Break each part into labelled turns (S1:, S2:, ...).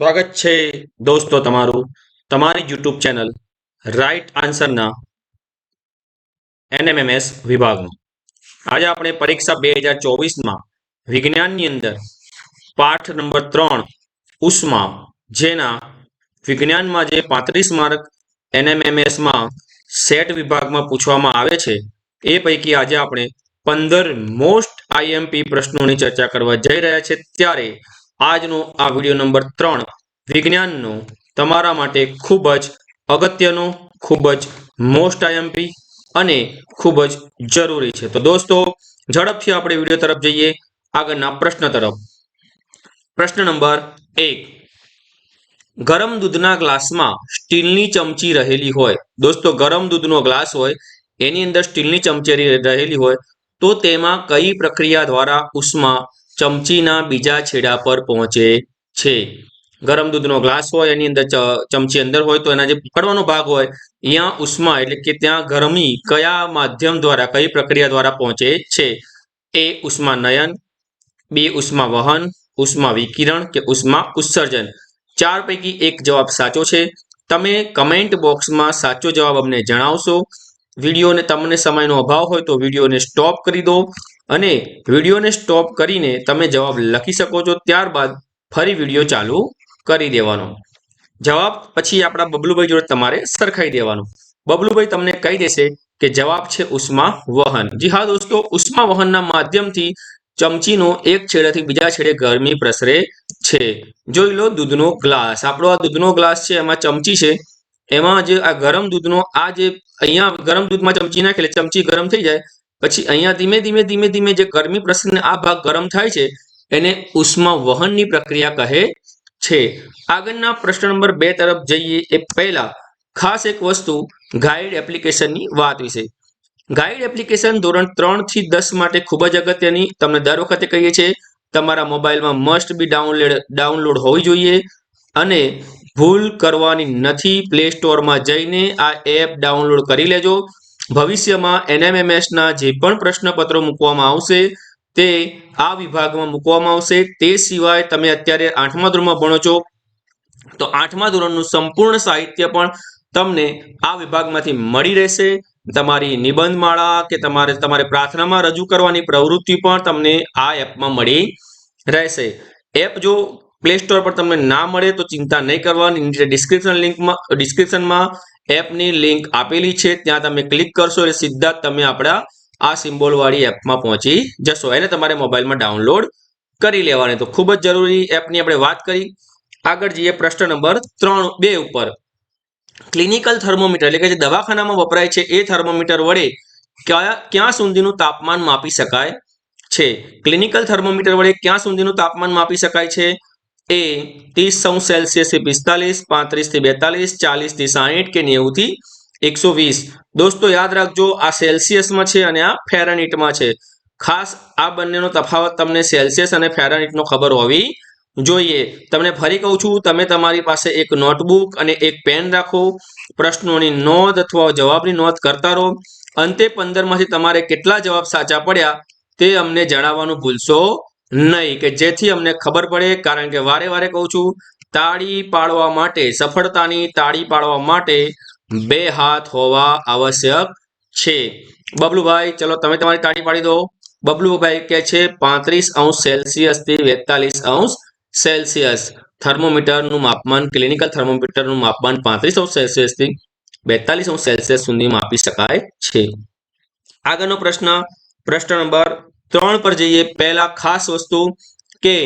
S1: સ્વાગત છે દોસ્તો તમારું, તમારી યુટ્યુબ ચેનલ રાઈટ આન્સરના એનએમએમએસ વિભાગમાં આજે આપણે પરીક્ષા બે હજાર ચોવીસમાં વિજ્ઞાનની અંદર પાઠ નંબર ત્રણ, ઉષ્મા, જેના વિજ્ઞાનમાં જે પાંત્રીસ માર્ક એનએમએમએસમાં સેટ વિભાગમાં પૂછવામાં આવે છે, એ પૈકી આજે આપણે પંદર મોસ્ટ આઈએમપી પ્રશ્નોની ચર્ચા કરવા જઈ રહ્યા છે. ત્યારે આજનો આ વીડિયો નંબર ત્રણ, વિજ્ઞાનનો, તમારા માટે ખૂબ જ અગત્યનો, ખૂબ જ મોસ્ટ આઈએમપી અને ખૂબ જ જરૂરી છે. તો દોસ્તો, ઝડપથી આપણે વીડિયો તરફ જઈએ. આગળના પ્રશ્ન તરફ. પ્રશ્ન નંબર એક. ગરમ દૂધના ગ્લાસમાં સ્ટીલની ચમચી રહેલી હોય. દોસ્તો, ગરમ દૂધનો ગ્લાસ હોય, એની અંદર સ્ટીલની ચમચી રહેલી હોય, તો તેમાં કઈ પ્રક્રિયા દ્વારા ઉષ્મા ચમચીના બીજા છેડા પર પહોંચે છે. ગરમ દૂધનો ગ્લાસ હોય, એની અંદર ચમચી અંદર હોય, તો એના જે પકડવાનો ભાગ હોય અહીંયા ઉષ્મા એટલે કે ત્યાં ગરમી કયા માધ્યમ દ્વારા, કઈ પ્રક્રિયા દ્વારા પહોંચે છે? એ ઉષ્મા નયન, બે ઉષ્મા વહન, ઉષ્મા વિકિરણ કે ઉષ્મા ઉત્સર્જન? ચાર પૈકી એક જવાબ સાચો છે. તમે કમેન્ટ બોક્સમાં સાચો જવાબ અમને જણાવશો. વિડીયોને તમને સમયનો અભાવ હોય તો વિડીયોને સ્ટોપ કરી દો. અને વિડીયોને સ્ટોપ કરીને તમે જવાબ લખી શકો છો ત્યારબાદ ફરી વીડિયો ચાલુ કરી દેવાનો. જવાબ પછી આપણા બબલુભાઈ જોડે તમારે સરખાઈ દેવાનો. બબલુભાઈ તમને કહી દેશે કે જવાબ છે ઉષ્મા વહન. જી હા દોસ્તો, ઉષ્મા વહનના માધ્યમથી ચમચીનો એક છેડેથી બીજા છેડે ગરમી પ્રસરે છે. જોઈ લો દૂધનો ગ્લાસ. આપણો આ દૂધનો ગ્લાસ છે, એમાં ચમચી છે. એમાં જે આ ગરમ દૂધનો, આ જે અહીંયા ગરમ દૂધમાં ચમચી નાખે ચમચી ગરમ થઈ જાય. પછી અહીંયા ધીમે ધીમે ધીમે ધીમે જે ગરમી પ્રસરને આ ભાગ ગરમ થાય છે, એને ઉષ્મા વહનની પ્રક્રિયા કહે છે. આગળના પ્રશ્ન નંબર બે તરફ જઈએ એ પહેલા ખાસ એક વસ્તુ ગાઈડ એપ્લિકેશનની વાત વિશે. ગાઈડ એપ્લિકેશન ધોરણ ત્રણથી દસ માટે ખૂબ જ અગત્યની, તમને દર વખતે કહીએ છીએ, તમારા મોબાઈલમાં મસ્ટ બી ડાઉનલોડ ડાઉનલોડ હોવી જોઈએ અને ભૂલ કરવાની નથી પ્લે સ્ટોરમાં જઈને આ એપ ડાઉનલોડ કરી લેજો. ભવિષ્યમાં એનએમએમએસના જે પણ પ્રશ્નપત્રો મૂકવામાં આવશે, તે આ વિભાગમાં મૂકવામાં આવશે. તે સિવાય તમે અત્યારે આઠમા ધોરણમાં ભણો છો, તો આઠમા ધોરણનું સંપૂર્ણ સાહિત્ય પણ તમને આ વિભાગમાંથી મળી રહેશે. તમારી નિબંધ માળા કે તમારે તમારે પ્રાર્થનામાં રજૂ કરવાની પ્રવૃત્તિ પણ તમને આ એપમાં મળી રહેશે. એપ જો પ્લે સ્ટોર પર તમને ના મળે તો ચિંતા નહીં કરવાની. નીચે ડિસ્ક્રિપ્શન લિંકમાં ડિસ્ક્રિપ્શનમાં એપની લિંક આપેલી છે. ત્યાં તમે ક્લિક કરશો એટલે સીધા તમે આપણા આ સિમ્બોલવાળી એપમાં પહોંચી જશો. એને તમારે મોબાઈલમાં ડાઉનલોડ કરી લેવાની. તો ખૂબ જ જરૂરી એપની આપણે વાત કરી. આગળ જઈએ પ્રશ્ન નંબર ત્રણ, બે ઉપર. ક્લિનિકલ થર્મોમીટર એટલે કે જે દવાખાનામાં વપરાય છે, એ થર્મોમીટર વડે કયા, ક્યાં સુધીનું તાપમાન માપી શકાય છે? ક્લિનિકલ થર્મોમીટર વડે ક્યાં સુધીનું તાપમાન માપી શકાય છે? એ ત્રીસ સૌ સેલ્સિયસથી પિસ્તાલીસ, પાંત્રીસથી બેતાલીસ, ચાલીસથી સાહીઠ કે નેવું થી એકસો વીસ. દોસ્તો, યાદ રાખજો, આ સેલ્સિયસમાં છે અને આ ફેરાનીટમાં છે. ખાસ આ બંનેનો તફાવત તમને સેલ્સિયસ અને ફેરાનીટનો ખબર હોવી જોઈએ. તમને ફરી કહું છું, તમે તમારી પાસે એક નોટબુક અને એક પેન રાખો. પ્રશ્નોની નોંધ અથવા જવાબની નોંધ કરતા રહો. અંતે પંદરમાંથી તમારે કેટલા જવાબ સાચા પડ્યા તે અમને જણાવવાનું ભૂલશો નહીં, કે જેથી અમને ખબર પડે, કારણ કે વારે વારે કહું છું, તાળી પાડવા માટે, સફળતાની તાળી પાડવા માટે બે હાથ હોવા આવશ્યક છે. બબલુભાઈ, ચલો તમે તમારી તાળી પાડી દો. બબલુભાઈ કે છે, પાંત્રીસ અંશ સેલ્સિયસથી બેતાલીસ અંશ સેલ્સિયસ. થર્મોમીટરનું માપમાન, ક્લિનિકલ થર્મોમીટરનું માપમાન પાંત્રીસ અંશ સેલ્સિયસથી બેતાલીસ અંશ સેલ્સિયસ સુધી માપી શકાય છે. આગળનો પ્રશ્ન પ્રશ્ન નંબર ત્રણ પર જઈએ. પહેલા ખાસ વસ્તુ કે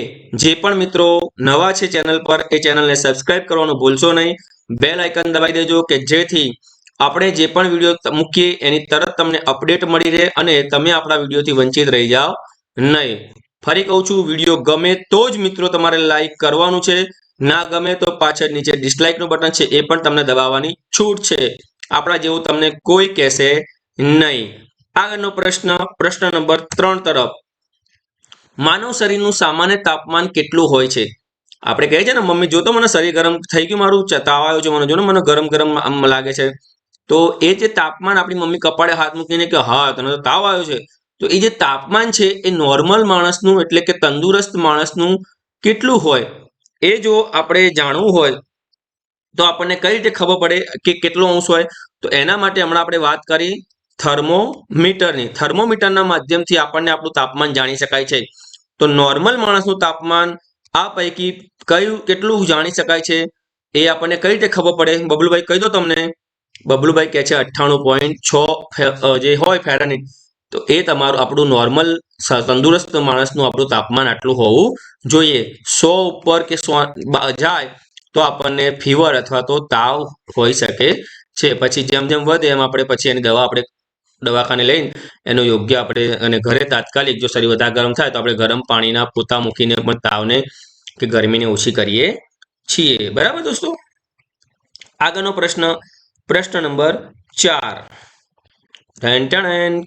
S1: જે પણ મિત્રો નવા છે ચેનલ પર, એ ચેનલને સબસ્ક્રાઇબ કરવાનું ભૂલશો નહીં. બેલ આઇકન દબાવી દેજો કે જેથી આપણે જે પણ વીડિયો મૂકીએ, એની તરત તમને અપડેટ મળી રહે અને તમે આપણા વિડીયોથી વંચિત રહી જાઓ નહીં. ફરી કહું છું, વીડિયો ગમે તો જ મિત્રો તમારે લાઈક કરવાનું છે. ના ગમે તો પાછળ નીચે ડિસલાઇકનું બટન છે, એ પણ તમને દબાવવાની છૂટ છે. આપણા જેવું તમને કોઈ કહેશે નહીં. આગળનો પ્રશ્ન પ્રશ્ન નંબર ત્રણ તરફ. માનવ શરીરનું સામાન્ય તાપમાન કેટલું હોય છે? આપણે કહીએ છીએ ને, મમ્મી, જો તો મને શરીર ગરમ થઈ ગયું મારું તાવ આવ્યો છે, મને જો ને મને ગરમ ગરમ આમ લાગે છે. તો એ જે તાપમાન આપણી મમ્મી કપાળે હાથ મૂકીને કે, હા, તને તો તાવ આવ્યો છે. તો એ જે તાપમાન છે એ નોર્મલ માણસનું એટલે કે તંદુરસ્ત માણસનું કેટલું હોય? એ જો આપણે જાણવું હોય, તો આપણને કઈ રીતે ખબર પડે કે કેટલો અંશ હોય? તો એના માટે હમણાં આપણે વાત કરી થર્મોમીટરની થર્મોમીટરના માધ્યમથી આપણને આપણું તાપમાન જાણી શકાય છે. તો નોર્મલ માણસનું તાપમાન આ પૈકી કયું, કેટલું જાણી શકાય છે? એ આપણને કઈ રીતે ખબર પડે? બબલુભાઈ કહી દો તમને. બબલુભાઈ કહે છે અઠ્ઠાણું પોઈન્ટ છ જે હોય ફેરાની તો એ તમારું આપણું નોર્મલ તંદુરસ્ત માણસનું આપણું તાપમાન આટલું હોવું જોઈએ. સો ઉપર કે સો જાય તો આપણને ફીવર અથવા તો તાવ હોઈ શકે છે. પછી જેમ જેમ વધે એમ આપણે પછી એની દવા આપણે દવાખાને લઈને એનો યોગ્ય આપણે અને ઘરે તાત્કાલિક જો શરીર વધારે ગરમ થાય તો આપણે ગરમ પાણીના પોતા મૂકીને પણ તાવને કે ગરમીને ઓછી કરીએ છીએ. બરાબર દોસ્તો? આગળનો પ્રશ્ન પ્રશ્ન નંબર ચાર.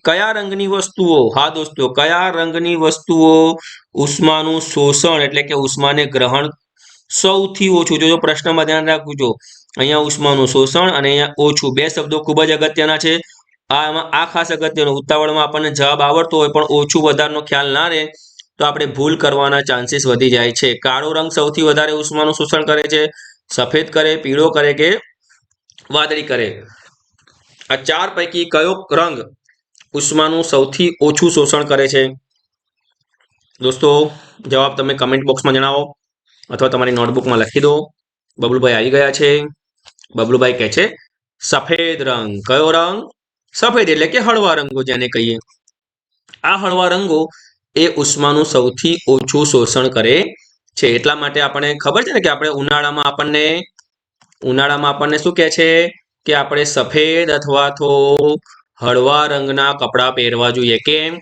S1: કયા રંગની વસ્તુઓ? હા દોસ્તો, કયા રંગની વસ્તુઓ ઉષ્માનું શોષણ એટલે કે ઉષ્માને ગ્રહણ સૌથી ઓછું? જો પ્રશ્નમાં ધ્યાન રાખજો. અહીંયા ઉષ્માનું શોષણ અને અહીંયા ઓછું. બે શબ્દો ખૂબ જ અગત્યના છે. આ આ ખાસ અગત્યનું ઉતાવળમાં આપણને જવાબ આવડતો હોય પણ ઓછું વધારનો ખ્યાલ ના રહે, તો આપણે ભૂલ કરવાના ચાન્સીસ વધી જાય છે. કાળો રંગ સૌથી વધારે ઉષ્માનું શોષણ કરે છે, સફેદ કરે, પીળો કરે કે વાદળી કરે? આ ચાર પૈકી કયો રંગ ઉષ્માનું સૌથી ઓછું શોષણ કરે છે? દોસ્તો, જવાબ તમે કમેન્ટ બોક્સમાં જણાવો અથવા તમારી નોટબુકમાં લખી દો. બબલુભાઈ આવી ગયા છે. બબલુભાઈ કહે છે, સફેદ રંગ. કયો રંગ? સફેદ એટલે કે હળવા રંગો જેને કહીએ. આ હળવા રંગો એ ઉષ્માનું સૌથી ઓછું શોષણ કરે છે. એટલા માટે આપણે ખબર છે ને કે આપણે ઉનાળામાં આપણને ઉનાળામાં આપણને શું કહે છે? કે આપણે સફેદ અથવા તો હળવા રંગના કપડાં પહેરવા જોઈએ. કેમ?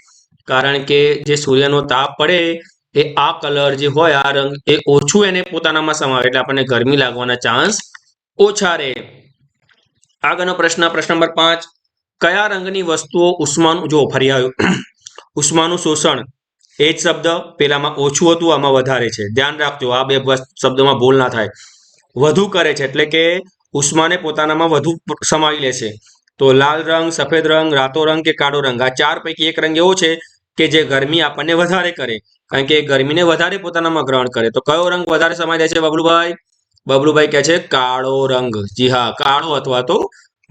S1: કારણ કે જે સૂર્યનો તાપ પડે એ આ કલર જે હોય આ રંગ એ ઓછું એને પોતાનામાં સમાવે. એટલે આપણને ગરમી લાગવાના ચાન્સ ઓછા રહે. આગળનો પ્રશ્ન પ્રશ્ન નંબર પાંચ. કયા રંગની વસ્તુઓ ઉષ્માનું જો ફરી ઉષ્માનું શોષણ, એ જ શબ્દ પેલામાં ઓછું હતું, આમાં વધારે છે. ધ્યાન રાખજો, આ બે શબ્દોમાં ભૂલ ના થાય. વધુ કરે છે, એટલે કે ઉષ્માને પોતાનામાં વધુ સમાવી લેશે. તો લાલ રંગ, સફેદ રંગ, રાતો રંગ કે કાળો રંગ, આ ચાર પૈકી એક રંગ એવો છે કે જે ગરમી આપણને વધારે કરે. કારણ કે ગરમીને વધારે પોતાનામાં ગ્રહણ કરે. તો કયો રંગ વધારે સમાઈ જાય છે, બબલુભાઈ? બબલુભાઈ કહે છે, કાળો રંગ. જી હા, કાળો અથવા તો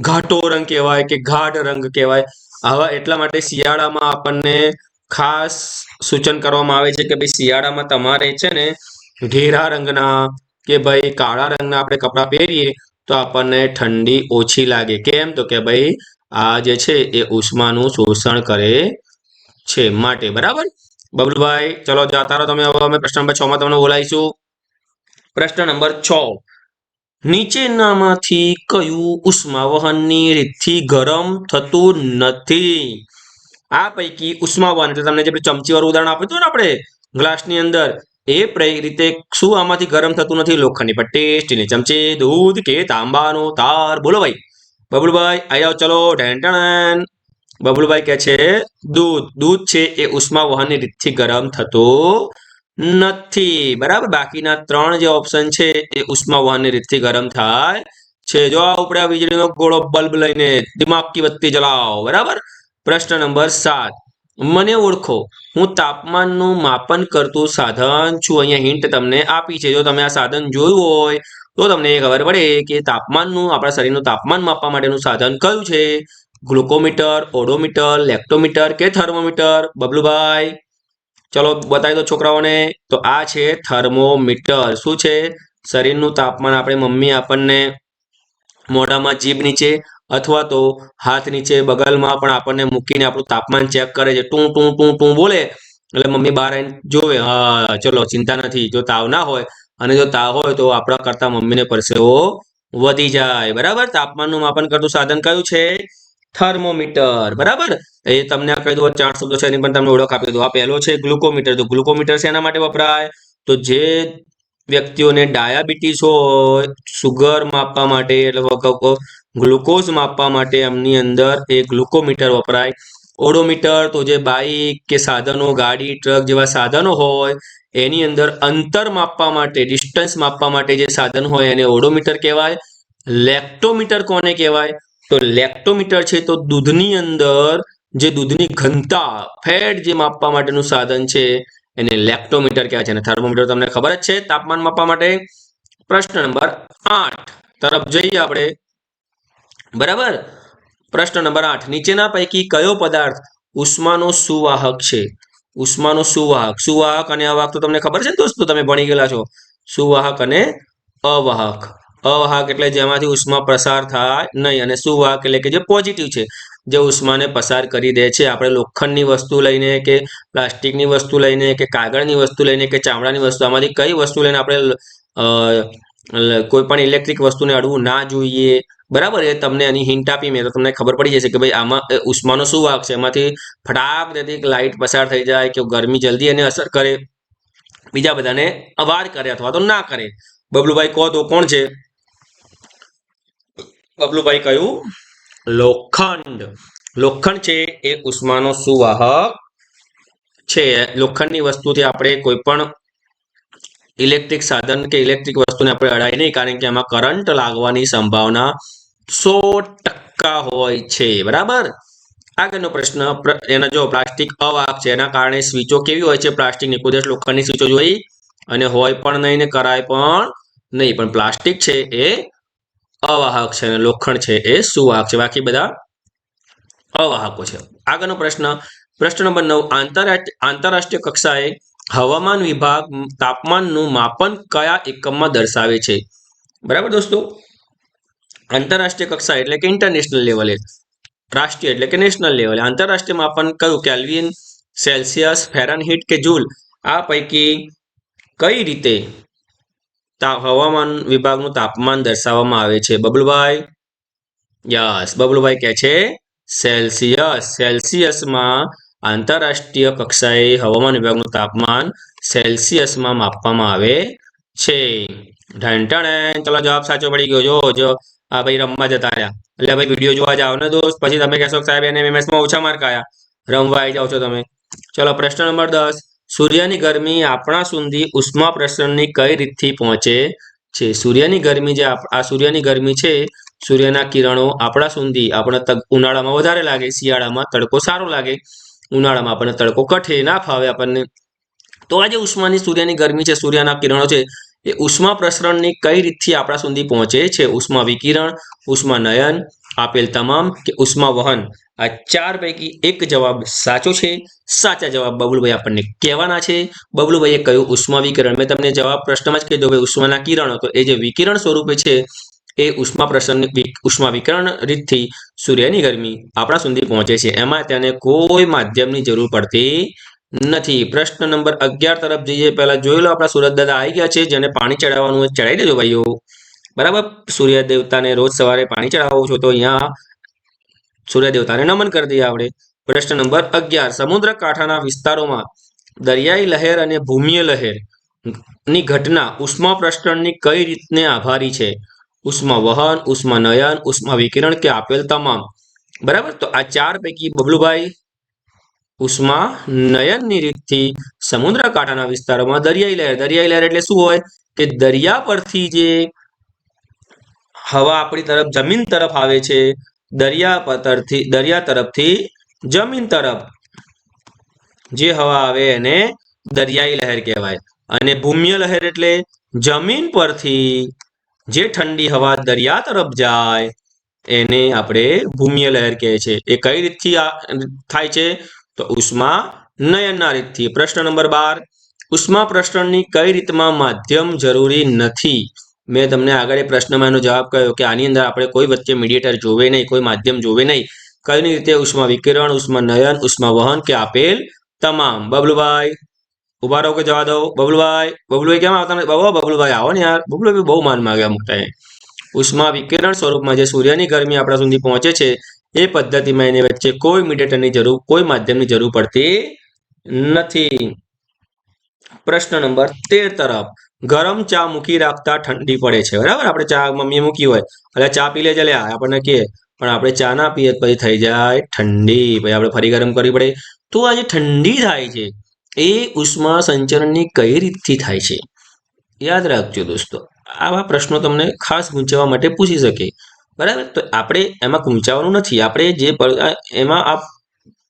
S1: ઘાટો રંગ કહેવાય કે ઘાટ રંગ કહેવાય. આવા એટલા માટે શિયાળામાં આપણને ખાસ સૂચન કરવામાં આવે છે કે ભાઈ શિયાળામાં તમારે છે ને ઘેરા રંગના કે ભાઈ કાળા રંગના આપણે કપડાં પહેરીએ તો આપણને ઠંડી ઓછી લાગે. કેમ? તો કે ભાઈ આ જે છે એ ઉષ્માનું શોષણ કરે છે માટે. બરાબર? બબલુભાઈ, ચલો જાતા રહો તમે હવે અમે પ્રશ્ન નંબર છ માં તમને બોલાવીશું. પ્રશ્ન નંબર છ. નીચેનામાંથી કયું ઉષ્મા વહનની રીતથી ગરમ થતું નથી? આ પૈકી ઉષ્મા વહન એટલે તમને જે ચમચી વાળું ઉદાહરણ આપ્યું હતું ને આપણે ગ્લાસની અંદર, એ રીતે શું આમાંથી ગરમ થતું નથી? લોખંડની પટ્ટી, સ્ટીલની ચમચી, દૂધ કે તાંબાનો તાર? બોલો ભાઈ. બબલુભાઈ આવ્યા ચલો ઢેણ બબુલભાઈ કહે છે, દૂધ દૂધ છે એ ઉષ્મા વહનની રીતથી ગરમ થતો નથી. બરાબર? બાકીના ત્રણ જે ઓપ્શન છે એ ઉષ્મા વહનની રીતથી ગરમ થાય છે. જો આ ઉપડે વીજળીનો ગોળો બલ્બ લઈને દિમાગ કી બત્તી જલાવો બરાબર? પ્રશ્ન નંબર સાત. મને ઓળખો. હું તાપમાનનું માપન કરતું સાધન છું. અહીંયા હિન્ટ તમને આપી છે. જો તમે આ સાધન જોયું હોય, તો તમને એ ખબર પડે કે તાપમાનનું, આપણા શરીરનું તાપમાન માપવા માટેનું સાધન કયું છે? ગ્લુકોમીટર, ઓડોમીટર, લેક્ટોમીટર કે થર્મોમીટર? બબલુભાઈ. ચલો બતાવી દો છોકરાઓને. તો આ છે થર્મોમીટર. શું છે? શરીરનું તાપમાન આપણે મમ્મી આપણને મોઢામાં જીભ નીચે અથવા તો હાથ નીચે બગલમાં પણ આપણને મૂકીને આપણું તાપમાન ચેક કરે છે. ટું ટું ટું ટું બોલે એટલે મમ્મી બહાર આવીને જોવે, હા, ચલો, ચિંતા નથી. જો તાવ ના હોય અને જો તાવ હોય તો આપણા કરતા મમ્મીને પરસેવો વધી જાય. બરાબર? તાપમાનનું માપન કરતું સાધન કયું છે? થર્મોમીટર. બરાબર? એ તમને આ કહી દઉં ચાર શબ્દો છે, એની પણ તમને ઓળખ આપી દો આ પહેલો છે ગ્લુકોમીટર. તો ગ્લુકોમીટર શેના માટે વપરાય? તો જે વ્યક્તિઓને ડાયાબિટીસ હોય, સુગર માપવા માટે એટલે ગ્લુકોઝ માપવા માટે એમની અંદર એ ગ્લુકોમીટર વપરાય. ઓડોમીટર તો જે બાઈક કે સાધનો, ગાડી, ટ્રક જેવા સાધનો હોય, એની અંદર અંતર માપવા માટે, ડિસ્ટન્સ માપવા માટે જે સાધન હોય એને ઓડોમીટર કહેવાય. લેક્ટોમીટર કોને કહેવાય? તો લેક્ટોમીટર છે તો દૂધની અંદર જે દૂધની ઘનતા, ફેટ જે માપવા માટેનું સાધન છે, એને લેક્ટોમીટર કહેવાય છે. અને થર્મોમીટર તમને ખબર જ છે, તાપમાન માપવા માટે પ્રશ્ન નંબર આઠ તરફ જઈએ આપણે. બરાબર? પ્રશ્ન નંબર આઠ, નીચેના પૈકી કયો પદાર્થ ઉષ્માનો સુવાહક છે? ઉષ્માનો સુવાહક. સુવાહક અને અવાહક તો તમને ખબર છે દોસ્તો? તમે ભણી ગયેલા છો. સુવાહક અને અવાહક. અવાહક એટલે જેમાંથી ઉષ્મા પસાર થાય નહીં અને સુવાહક એટલે કે જે પોઝિટિવ છે. જે ઉષ્માને પસાર કરી દે છે. આપણે લોખંડની વસ્તુ લઈને કે પ્લાસ્ટિકની વસ્તુ લઈને કે કાગળની વસ્તુ લઈને કે ચામડાની વસ્તુ, આમાંથી કઈ વસ્તુ લઈને આપણે કોઈ પણ ઇલેક્ટ્રિક વસ્તુને અડવું ના જોઈએ. બરાબર? એ તમને એની હિન્ટ આપી મેં, તો તમને ખબર પડી જશે કે ભાઈ આમાં ઉષ્માનો શું વાક છે. એમાંથી ફટાક દેતી લાઇટ પસાર થઈ જાય કે ગરમી જલ્દી એને અસર કરે. બીજા બધાને અવાર કરે અથવા તો ના કરે. બબલુભાઈ કહો તો કોણ છે? બબલુભાઈ કહ્યું, લોખંડ. લોખંડ છે એ ઉષ્માનો સુવાહક છે. લોખંડની વસ્તુથી આપણે કોઈ પણ ઇલેક્ટ્રિક સાધન કે ઇલેક્ટ્રિક વસ્તુને આપણે અડાય નહીં, કારણ કે એમાં કરંટ લાગવાની સંભાવના સો ટકા હોય છે. બરાબર? આગળનો પ્રશ્ન, પ્ર- એના જો પ્લાસ્ટિક અવાહક છે, એના કારણે સ્વીચો કેવી હોય છે? પ્લાસ્ટિક કુદરત લોખંડની સ્વીચો જોઈ અને હોય પણ નહીં ને કરાય પણ નહીં. પણ પ્લાસ્ટિક છે એ અવાહક છે, લોખંડ છે, એ સુવાહક છે. બાકી બધા અવાહકો છે. આગળનો પ્રશ્ન પ્રશ્ન નંબર નવ આંતરરાષ્ટ્રીય કક્ષાએ હવામાન વિભાગ તાપમાનનું માપન કયા એકમમાં દર્શાવે છે? બરાબર દોસ્તો? આંતરરાષ્ટ્રીય કક્ષા એટલે કે ઇન્ટરનેશનલ લેવલે રાષ્ટ્રીય એટલે કે નેશનલ લેવલે આંતરરાષ્ટ્રીય માપન કયું? કેલ્વિન, સેલ્સિયસ, ફેરનહીટ કે જૂલ? આ પૈકી કઈ રીતે હવામાન વિભાગનું તાપમાન દર્શાવવામાં આવે છે. બબલુભાઈ? યસ, બબલુભાઈ કહે છે, સેલ્સિયસ. સેલ્સિયસમાં આંતરરાષ્ટ્રીય કક્ષાએ હવામાન વિભાગનું તાપમાન સેલ્સિયસમાં માપવામાં આવે છે. ચલો, જવાબ સાચો પડી ગયો. જો આ ભાઈ રમવા જતા રહ્યા. એટલે ભાઈ વીડિયો જોવા જાઓ ને દોસ્ત. પછી તમે કહેશો સાહેબ એને ઓછા માર્ક આવ્યા રમવા આવી જાઓ છો તમે. ચલો, પ્રશ્ન નંબર દસ. સૂર્યની ગરમી આપણા સુધી ઉષ્મા પ્રસરણની કઈ રીતથી પહોંચે છે? સૂર્યની ગરમી જે આ સૂર્યની ગરમી છે, સૂર્યના કિરણો આપણા સુધી આપણે ઉનાળામાં વધારે લાગે, શિયાળામાં તડકો સારો લાગે, ઉનાળામાં આપણને તડકો કઠે, ના ફાવે આપણને. તો આ જે ઉષ્માની સૂર્યની ગરમી છે, સૂર્યના કિરણો છે, એ ઉષ્મા પ્રસરણની કઈ રીતથી આપણા સુધી પહોંચે છે? ઉષ્મા વિકિરણ, ઉષ્મા નયન આપેલ તમામ કે ઉષ્મા વહન. આ ચાર પૈકી એક જવાબ સાચો છે. સાચા જવાબ બબલુભાઈ આપણને કહેવાના છે. બબલુભાઈએ કહ્યું, ઉષ્મા વિકિરણ. મેં તમને જવાબ પ્રશ્નમાં જ કહી દો ભાઈ ઉષ્માના કિરણો. તો એ જે વિકિરણ સ્વરૂપે છે, એ ઉષ્મા પ્રસન્ન ઉષ્મા વિકિરણ રીતથી સૂર્યની ગરમી આપણા સુધી પહોંચે છે. એમાં તેને કોઈ માધ્યમની જરૂર પડતી નથી. પ્રશ્ન નંબર અગિયાર તરફ જઈએ. પહેલા જોઈ લો આપણા સુરત દાદા આવી ગયા છે. જેને પાણી ચડાવવાનું ચડાવી દેજો ભાઈઓ. બરાબર? સૂર્ય દેવતાને રોજ સવારે પાણી ચડાવો છો તો અહીંયા સૂર્ય દેવતાને નમન કરી દઈએ આપણે. પ્રશ્ન નંબર અગિયાર. સમુદ્ર કાંઠાના વિસ્તારોમાં દરિયાઈ લહેર અને ભૂમિય લહેરની ઘટના ઉષ્મા પ્રસરણની કઈ રીતને આભારી છે? ઉષ્મા વહન, ઉષ્મા નયન, ઉષ્મા વિકિરણ કે આપેલ તમામ? બરાબર? તો આ ચાર પૈકી બબલુભાઈ, ઉષ્મા નયનની રીતથી સમુદ્ર કાંઠાના વિસ્તારોમાં દરિયાઈ લહેર. દરિયાઈ લહેર એટલે શું હોય? કે દરિયા પરથી જે હવા આપણી તરફ, જમીન તરફ આવે છે. દરિયા પરથી દરિયા તરફથી જમીન તરફ. જે હવા આવે એને દરિયાઈ લહેર કહેવાય. અને ભૂમ્ય લહેર એટલે જમીન પરથી જે ઠંડી હવા દરિયા તરફ જાય, એને આપણે ભૂમ્ય લહેર કહે છે. એ કઈ રીતથી થાય છે? તો ઉષ્મા નયનના રીતથી. પ્રશ્ન નંબર બાર. ઉષ્મા પ્રસરણની કઈ રીતમાં માધ્યમ જરૂરી નથી? મેં તમને આગળ એ પ્રશ્નમાં એનો જવાબ કહ્યો કે આની અંદર આપણે કોઈ વચ્ચે મીડિયેટર જોવે નહીં, કોઈ માધ્યમ જોવે નહીં. કઈ રીતે ઉષ્મા વિકિરણ, ઉષ્મા નયન, ઉષ્મા વહન કે આપેલ તમામ? બબલુભાઈ, ઊભા રહો કે જવા દો. બબલુભાઈ બબલુભાઈ કેમ આવતા બબો, બબલુભાઈ આવો ને યાર. બબલુભાઈ બહુ માન માગ્યા મુકતા ઉષ્મા વિકિરણ સ્વરૂપમાં જે સૂર્યની ગરમી આપણા સુધી પહોંચે છે, એ પદ્ધતિમાં એની વચ્ચે કોઈ મીડિયેટરની જરૂર, કોઈ માધ્યમની જરૂર પડતી નથી. પ્રશ્ન નંબર તેર તરફ, ગરમ ચા મૂકી રાખતા ઠંડી પડે છે. બરાબર? આપણે ચા મમ્મીએ મૂકી હોય. એટલે ચા પી લે. ચાલે આપણને કહે પણ આપણે ચા ના પીએ પછી થઈ જાય ઠંડી. પછી આપણે ફરી ગરમ કરવી પડે. તો આ જે ઠંડી થાય છે. એ ઉષ્મા સંચરણની કઈ રીતથી થાય છે? યાદ રાખજો દોસ્તો, આવા પ્રશ્નો તમને ખાસ ગૂંચવવા માટે પૂછી શકે. બરાબર? તો આપણે એમાં ગૂંચાવાનું નથી. આપણે જે એમાં આ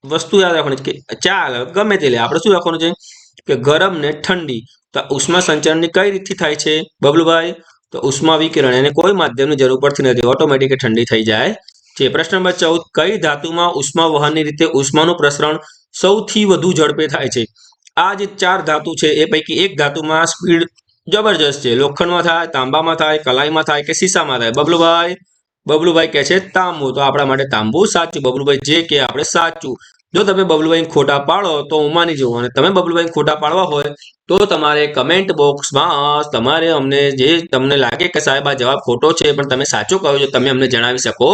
S1: વસ્તુ યાદ રાખવાની કે ચા ગમે તે લે. આપણે શું રાખવાનું છે? કે ગરમ ને ઠંડી. તો ઉષ્મા સંચારની કઈ રીતથી થાય છે? બબલુભાઈ, તો ઉષ્મા વિકિરણ એને કોઈ માધ્યમની જરૂર પડતી નથી. ઓટોમેટિક ઠંડી થઈ જાય. છે પ્રશ્ન નંબર ચૌદ, કઈ ધાતુમાં ઉષ્મા વહનની રીતે ઉષ્માનું પ્રસરણ સૌથી વધુ ઝડપે થાય છે? આ જે ચાર ધાતુ છે, એ પૈકી એક ધાતુમાં સ્પીડ જબરજસ્ત છે. લોખંડમાં થાય, તાંબામાં થાય, કલાઈમાં થાય કે શીશામાં થાય? બબલુભાઈ બબલુભાઈ કહે છે તાંબુ. તો આપણા માટે તાંબુ સાચું? બબલુભાઈ જે કે આપણે સાચું. જો તમે બબલુભાઈ ખોટા પાડો તો હું માની જવું અને તમે બબલુભાઈ ખોટા પાડવા હોય તો તમારે કમેન્ટ બોક્સમાં તમારે અમને જે તમને લાગે કે સાહેબ આ જવાબ ખોટો છે પણ તમે સાચો કહો છો, તમે અમને જણાવી શકો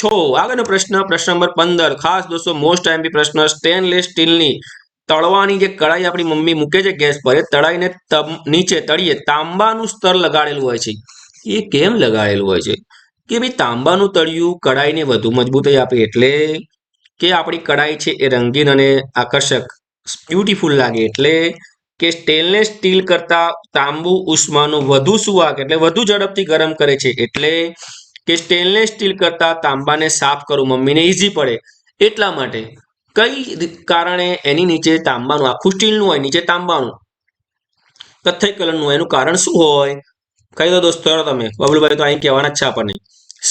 S1: છો. આગળનો પ્રશ્ન પ્રશ્ન નંબર પંદર. ખાસ દોસ્તો મોસ્ટ ટાઈમ પ્રશ્ન સ્ટેનલેસ સ્ટીલની તળવાની જે કડાઈ આપણી મમ્મી મૂકે છે ગેસ પર, એ તળાઈને નીચે તળીએ, તાંબાનું સ્તર લગાડેલું હોય છે. એ કેમ લગાડેલું હોય છે? કે ભાઈ તાંબાનું તળિયું કડાઈને વધુ મજબૂતાઈ આપે, એટલે કે આપણી કડાઈ છે એ રંગીન અને આકર્ષક બ્યુટીફુલ લાગે. એટલે કે સ્ટેનલેસ સ્ટીલ કરતા તાંબુ ઉષ્માનું વધુ સુવાક એટલે વધુ ઝડપથી ગરમ કરે છે. એટલે કે સ્ટેનલેસ સ્ટીલ કરતા તાંબાને સાફ કરવું મમ્મીને ઈઝી પડે. એટલા માટે કઈ કારણે એની નીચે તાંબાનું, આખું સ્ટીલનું હોય, નીચે તાંબાનું, કથ્થઈ કલરનું એનું કારણ શું હોય? કહી દો દોસ્તો તમે. બબલુભાઈ તો અહીં કહેવાના જ છે આપણને.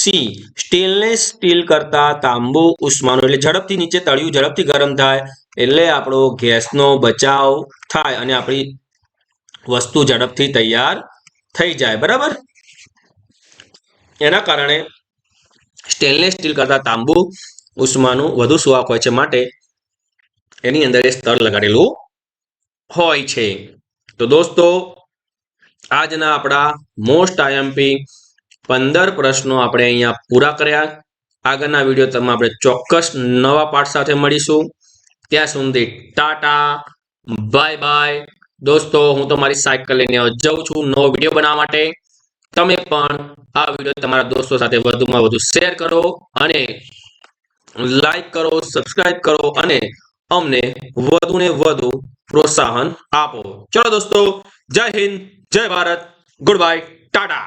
S1: સી સ્ટેનલેસ સ્ટીલ કરતા તાંબુ ઉષ્માનો, એટલે ઝડપથી નીચે તળિયું ઝડપથી ગરમ થાય, એટલે આપણો ગેસનો બચાવ થાય અને આપણી વસ્તુ ઝડપથી તૈયાર થઈ જાય, બરાબર? એના કારણે સ્ટેનલેસ સ્ટીલ કરતા તાંબુ ઉષ્માનું વધુ સુવાક હોય છે માટે એની અંદર એ સ્તર લગાડેલું હોય છે. તો દોસ્તો, આજના આપણા મોસ્ટ આઈએમપી પંદર પ્રશ્નો આપણે અહીંયા પૂરા કર્યા. આગળના વીડિયો તમે આપણે ચોક્કસ નવા પાઠ સાથે મળીશું. ત્યાં સુધી ટાટા બાય બાય દોસ્તો, હું તમારી મારી સાયકલ લઈને જઉં છું નવો વીડિયો બનાવવા માટે. તમે પણ આ વીડિયો તમારા દોસ્તો સાથે વધુમાં વધુ શેર કરો અને લાઈક કરો સબસ્ક્રાઇબ કરો અને અમને વધુ ને વધુ પ્રોત્સાહન આપો. ચલો દોસ્તો, જય હિન્દ, જય ભારત. Good bye Tata.